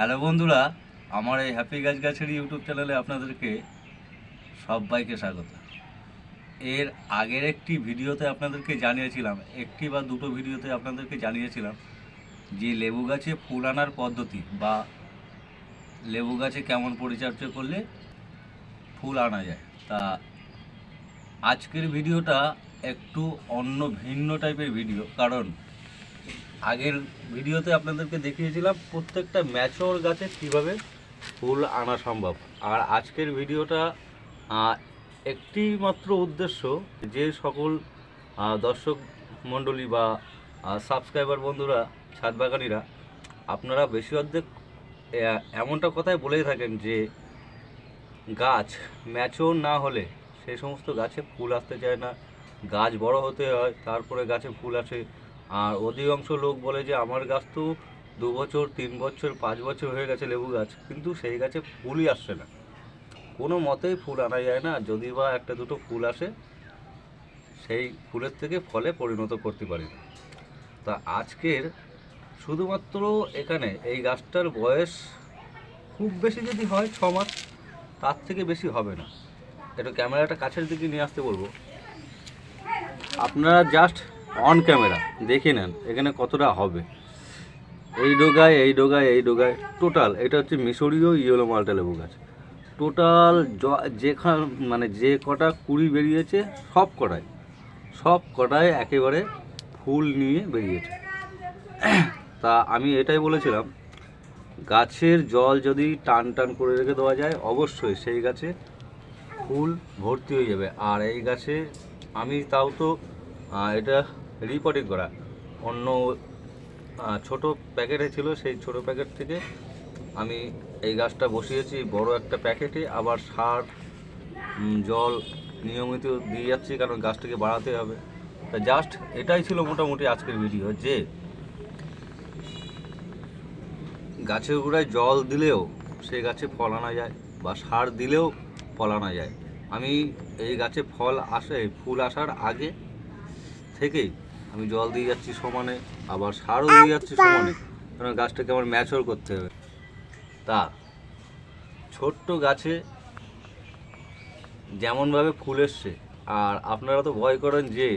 Hello বন্ধুরা, আমার এই হ্যাপি গাছ গাছের ইউটিউব চ্যানেলে আপনাদেরকে সবাইকে স্বাগত। এর আগের একটি ভিডিওতে আপনাদেরকে জানিয়েছিলাম, একটি বা দুটো ভিডিওতে আপনাদেরকে জানিয়েছিলাম যে লেবু গাছে ফুল আনার পদ্ধতি বা লেবু গাছে কেমন পরিচর্যা করলে ফুল আনা যায়। তা আজকের ভিডিওটা একটু অন্য ভিন্ন টাইপের ভিডিও, কারণ আগের ভিডিওতে আপনাদেরকে দেখিয়েছিলাম প্রত্যেকটা ম্যাচোর গাছে কীভাবে ফুল আনা সম্ভব। আর আজকের ভিডিওটা একটি মাত্র উদ্দেশ্য যে সকল দর্শক মণ্ডলী বা সাবস্ক্রাইবার বন্ধুরা ছাদ বাগানিরা আপনারা বেশি অর্ধেক এমনটা কথাই বলেই থাকেন যে গাছ ম্যাচোর না হলে সেই সমস্ত গাছে ফুল আসতে চায় না। গাছ বড় হতে হয়, তারপরে গাছে ফুল আসে আর অধিকাংশ লোক বলে যে আমার গাছ তো দু বছর, তিন বছর, পাঁচ বছর হয়ে গেছে লেবু গাছ, কিন্তু সেই গাছে ফুলই আসছে না। কোনো মতেই ফুল আনা যায় না, যদি বা একটা দুটো ফুল আসে, সেই ফুলের থেকে ফলে পরিণত করতে পারি। তা আজকের শুধুমাত্র এখানে এই গাছটার বয়স খুব বেশি যদি হয় ছ মাস, তার থেকে বেশি হবে না। একটু ক্যামেরাটা কাছের দিকে নিয়ে আসতে বলব। আপনারা জাস্ট অন ক্যামেরা দেখে নেন, এখানে কতটা হবে। এই ডোগায় এই ডোগায় এই ডোগায় টোটাল এটা হচ্ছে মিশরীয় ইয়েলো মালটা লেবু গাছ। টোটাল যেখান মানে যে কটা কুড়ি বেরিয়েছে, সব কটায় সব কটায় একেবারে ফুল নিয়ে বেরিয়েছে। তা আমি এটাই বলেছিলাম, গাছের জল যদি টান টান করে রেখে দেওয়া যায়, অবশ্যই সেই গাছে ফুল ভর্তি হয়ে যাবে। আর এই গাছে আমি তাও তো এটা রিপোর্টিং করা। অন্য ছোট প্যাকেটে ছিল, সেই ছোট প্যাকেট থেকে আমি এই গাছটা বসিয়েছি, বড় একটা প্যাকেটে। আবার সার জল নিয়মিত দিয়ে যাচ্ছি, কারণ গাছটাকে বাড়াতে হবে। তা জাস্ট এটাই ছিল মোটামুটি আজকের ভিডিও যে গাছের গোড়ায় জল দিলেও সেই গাছে ফল আনা যায় বা সার দিলেও ফল আনা যায়। আমি এই গাছে ফল আসে, ফুল আসার আগে থেকেই আমি জল দিয়ে যাচ্ছি সমানে আবার সারও দিয়ে যাচ্ছি সমানে। কারণ গাছটাকে আমার ম্যাচর করতে হবে। তা ছোট্ট গাছে যেমনভাবে ফুল এসছে আর আপনারা তো ভয় করেন যে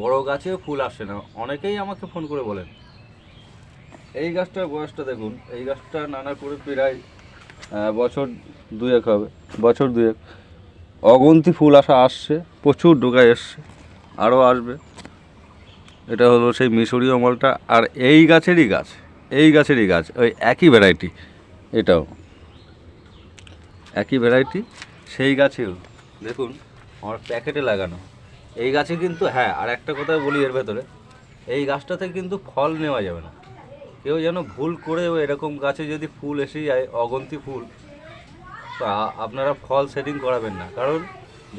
বড় গাছেও ফুল আসে না। অনেকেই আমাকে ফোন করে বলেন। এই গাছটার বয়সটা দেখুন এই গাছটা নানা করে প্রায় বছর দুয়েক হবে বছর দুয়েক। অগন্তি ফুল আসা আসছে প্রচুর ডোকায় এসছে আরও আসবে। এটা হলো সেই মিশরীয় মলটা আর এই গাছেরই গাছ, এই গাছেরই গাছ, ওই একই ভ্যারাইটি এটাও। একই ভ্যারাইটি সেই গাছেও। দেখুন, আমার প্যাকেটে লাগানো। এই গাছে কিন্তু হ্যাঁ আর একটা কথা বলি এর ভেতরে, এই গাছটাতে কিন্তু ফল নেওয়া যাবে না। কেউ যেন ভুল করেও এরকম গাছে যদি ফুল এসে যায়, অগন্তি ফুল, তা আপনারা ফল সেটিং করাবেন না। কারণ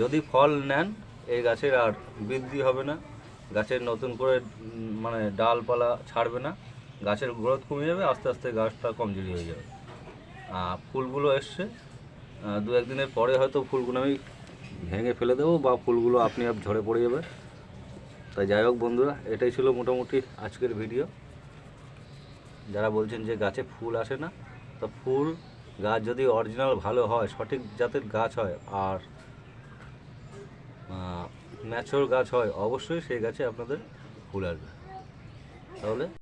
যদি ফল নেন, এই গাছের আর বৃদ্ধি হবে না। গাছের নতুন করে মানে ডালপালা ছাড়বে না, গাছের গ্রোথ কমে যাবে, আস্তে আস্তে গাছটা কমজোরি হয়ে যাবে। আর ফুলগুলো এসছে দু একদিনের পরে হয়তো ফুলগুলো আমি ভেঙে ফেলে দেবো বা ফুলগুলো আপনি আপ ঝরে পড়ে যাবে। তাই যাই হোক বন্ধুরা, এটাই ছিল মোটামুটি আজকের ভিডিও যারা বলছেন যে গাছে ফুল আসে না, তো ফুল গাছ যদি অরিজিনাল ভালো হয়, সঠিক জাতের গাছ হয়, আর ম্যাচোর গাছ হয় অবশ্যই সেই গাছে আপনাদের ফুল আসবে। তাহলে?